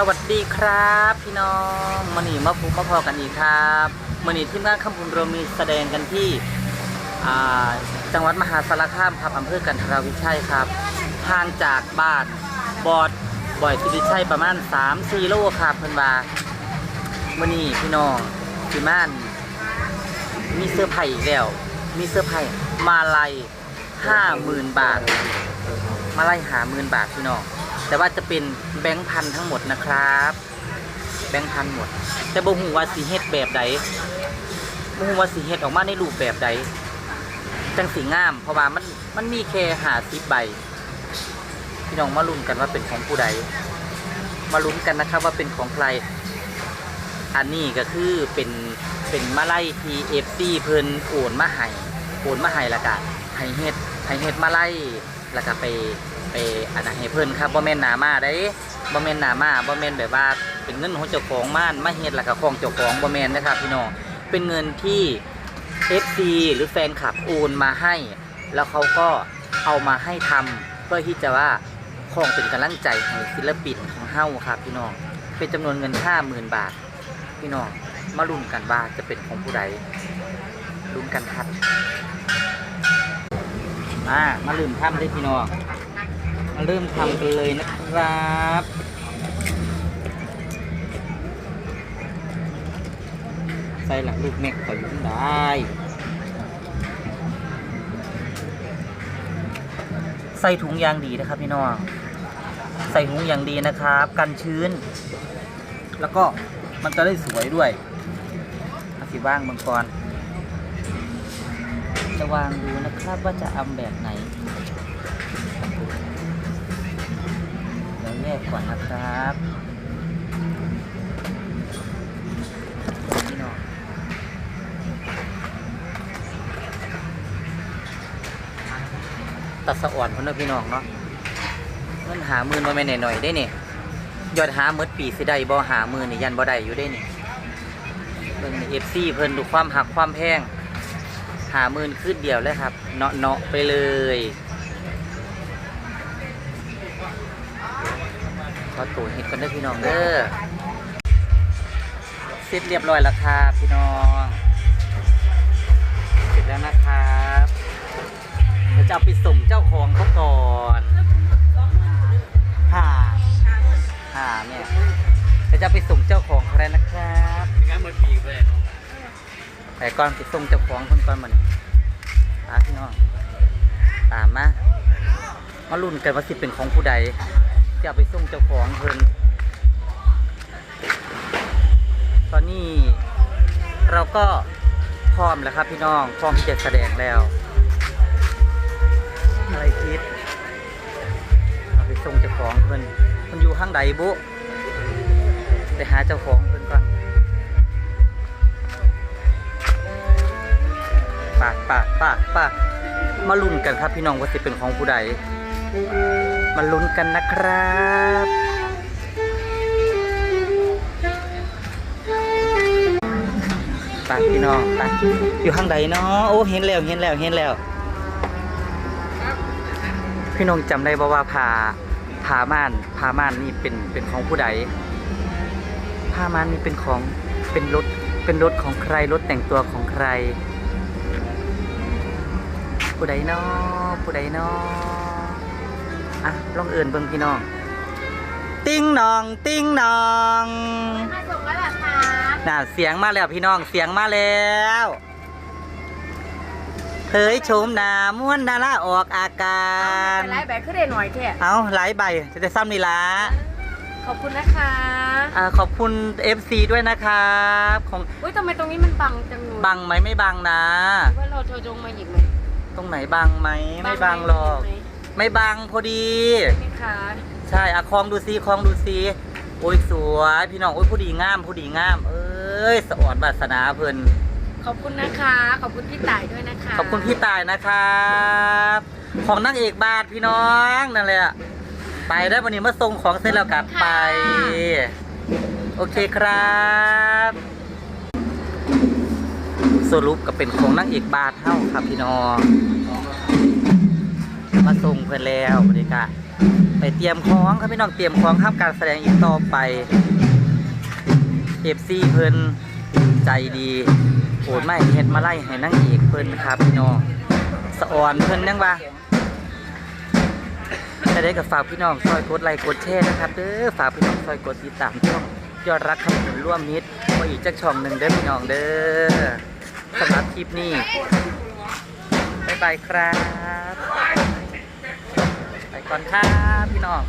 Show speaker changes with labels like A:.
A: สวัสดีครับ พี่น้องมันนี่มาพบมาพอกันอีกครับมันนี่ที่งานคำพุนเรามีแสดงกันที่จังหวัดมหาสารคามครับอำเภอกันทราวิชัยครับห่างจากบ้านบอดบ่อยสิริชัยประมาณ3-4โลครับเพิ่นว่ามันนี่พี่น้องพี่ม่านมีเสื้อไผ่อีกแล้ว มีเสื้อไผ่มาลัยห้าหมื่นบาท มาไล่หาหมื่นบาทพี่น้อง แต่ว่าจะเป็นแบงค์พันทั้งหมดนะครับ แบงค์พันหมด แต่บ่ฮู้ว่าสีเฮ็ดแบบใดบ่ฮู้ว่าสีเฮ็ดออกมาในรูปแบบใดจังสีงาม เพราะว่ามันมันมีแค่หาสิบใบพี่น้องมาลุ้นกันว่าเป็นของผู้ใด มาลุ้นกันนะครับว่าเป็นของใคร อันนี้ก็คือเป็นเป็นมาไล่ทีเอฟซีเพิ่นโอนมาให้โอนมาให้ละกะ ให้เฮ็ดให้เฮ็ดมาไล่แล้วก็ไปไปอันนั้นให้เพิ่นครับบ่แม่นหนามาได้บ่แม่นหนามาบ่แม่นแบบว่าเป็นเงินของเจ้าของม่านมาเฮ็ดแล้วก็ของเจ้าของบ่แม่นนะครับพี่น้องเป็นเงินที่ FC หรือแฟนคลับโอนมาให้ แล้วเขาก็เอามาให้ทำเพื่อที่จะว่าของเป็นกำลังใจให้ศิลปินของเฮาครับพี่น้องเป็นจำนวนเงิน 50,000 บาท พี่น้องมาลุ้นกันว่าจะเป็นของผู้ใดลุ้นกันครับ อ่ามาลืมทำเลยพี่น้องมาเริ่มทำกันเลยนะครับใส่หลังลูกเม็กขอยุ่งได้ใส่ถุงยางดีนะครับพี่น้องใส่ถุงยางดีนะครับ กันชื้น แล้วก็มันจะได้สวยด้วยอาสิว่างมังกร จะวางดูนะครับว่าจะเอาแบบไหนเดี๋ยวแยกก่อนนะครับนี่เนาะตัดสะอ่อนคนเนะพี่น้องเนาะเงินหามื่นมาไม่นหน่อยๆได้เนี่ยยอดหาเมดปีสิได้บ่หามือนี่ยันบ่ได้อยู่ได้เนี่ยเบิ่งนี่ FC เพิ่นดูความหักความแพง หาหมื่นขึ้นเดียวเลยครับ เนาะเนาะไปเลยขอตัวเห็ดกันเด้อพี่น้องเด้อเสร็จเรียบร้อยแล้วครับพี่น้อง เสร็จแล้วนะครับเดี๋ยวจะเอาไปส่งเจ้าของเขาก่อนค่ะค่ะเนี่ยเดี๋ยวจะไปส่งเจ้าของเขาแล้วนะครับ
B: งั้นหมือนปีกเลย เนาะ
A: แต่ก่อนไปส่งเจ้าของคนก่อนมันตาพี่น้อง ตามมา มาลุ้นกันว่าสิเป็นของผู้ใดจะไปส่งเจ้าของเพิ่นตอนนี้เราก็พร้อมแล้วครับพี่น้องพร้อมที่จะแสดงแล้วอะไรคิดเอาไปส่งเจ้าของเพิ่นมันอยู่ข้างใดบุไปหาเจ้าของเพิ่น ปากปากมาลุ้นกันครับพี่น้องว่าสิเป็นของผู้ใด มาลุ้นกันนะครับปากพี่น้องปากอยู่ข้างใดเนาะโอ้เห็นแล้วเห็นแล้วเห็นแล้ว พี่น้องจำได้บ่ว่าพาพาม่านพาม่านนี่เป็นเป็นของผู้ใดพาม่านนี่เป็นของเป็นรถเป็นรถของใครรถแต่งตัวของใคร ผู้ใดเนาะผู้ใดเนาะอะลองเอินเบิ่งพี่น้อง ติ้งหนอง ติ้งหนอง
C: มาส่งแล้วเหรอคะ
A: น่ะเสียงมาแล้วพี่น้องเสียงมาแล้วเผยโฉมหน้าม้วนดาราออกอาการ
C: เป็นไรแบกขึ้นได้หน่อยเถอะ
A: เอาหลายใบจะได้ซ้ำนี่ละ
C: ขอบคุณนะคะ
A: อ่าขอบคุณ FC ด้วยนะครับของ
C: อุ้ยทำไมตรงนี้มันบังจังเลย
A: บังไหมไม่บังนะ
C: ว่าเราโทรจงมาหยิบไหม
A: ตรงไหนบังไหมไม่บังหรอก
C: ไหม
A: ไม่บังพอดี
C: นี่ค่ะ
A: ใช่อะคลองดูซิคลองดูซิโอ้ยสวยพี่น้องโอ้ยผู้ดีงามผู้ดีงาม เอ้ยสะอ่อนบาสนาเพิ่น
C: ขอบคุณนะคะ ขอบคุณพี่ต่ายด้วยนะคะ
A: ขอบคุณพี่ตายนะครับ ของนางเอกบาทพี่น้องนั่นแหละไปได้วันนี้มาส่งของเสร็จแล้วกลับไป โอเคครับ สรุปก็เป็นของนางเอกบาทเท่าครับพี่น้องมาส่งเพื่อนแล้วบรรยากาศไปเตรียมของครับพี่น้องเตรียมของทำการแสดงอีกต่อไปเอฟซีเพิ่อนใจดีโอดไม่เฮ็ดมาไล่ให้นั่งเอกเพิ่อนครับพี่น้องสะออนเพิ่อนยังว่าจะได้กับฝากพี่น้องซอยกดไลค์กดแชร์นะครับเด้อฝากพี่น้องซอยกดติดตามช่องยอดรักคำผลร่วมมิตรมาอีกจักช่องหนึ่งเด้อพี่น้องเด้อ สำหรับคลิปนี้บ๊ายบายครับ ไปก่อนครับพี่น้อง